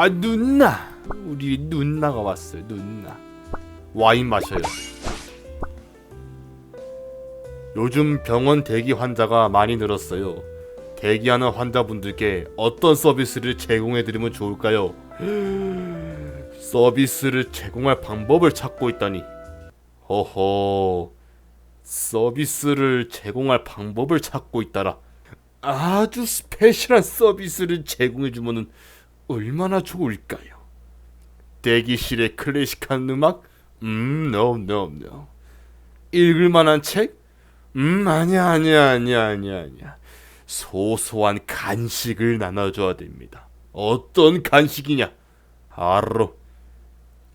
아 누나. 우리 누나가 왔어요 누나. 와인 마셔요. 요즘 병원 대기 환자가 많이 늘었어요. 대기하는 환자분들께 어떤 서비스를 제공해 드리면 좋을까요? 서비스를 제공할 방법을 찾고 있다니. 허허. 서비스를 제공할 방법을 찾고 있다라. 아주 스페셜한 서비스를 제공해 주면은 얼마나 좋을까요? 대기실의 클래식한 음악? 음, no, no, no. 읽을 만한 책? 음, 아니야, 아니야, 아니야, 아니야, 아니야. 소소한 간식을 나눠줘야 됩니다. 어떤 간식이냐? 바로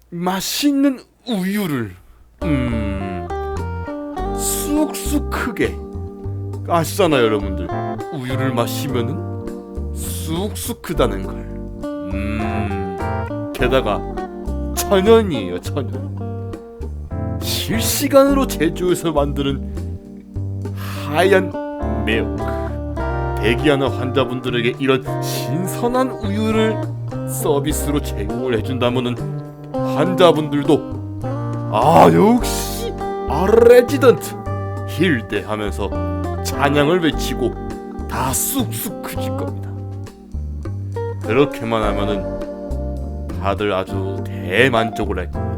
맛있는 우유를, 음, 쑥쑥 크게. 아시잖아요, 여러분들. 우유를 마시면은 쑥쑥 크다는 걸. 음, 게다가 천연이에요, 천연. 실시간으로 제조해서 만드는 하얀 매혹. 대기하는 환자분들에게 이런 신선한 우유를 서비스로 제공을 해준다면은 환자분들도 아 역시 아 레지던트 힐대 하면서 찬양을 외치고 다 쑥쑥 크질 겁니다. 그렇게만 하면은 다들 아주 대만족을 할 겁니다.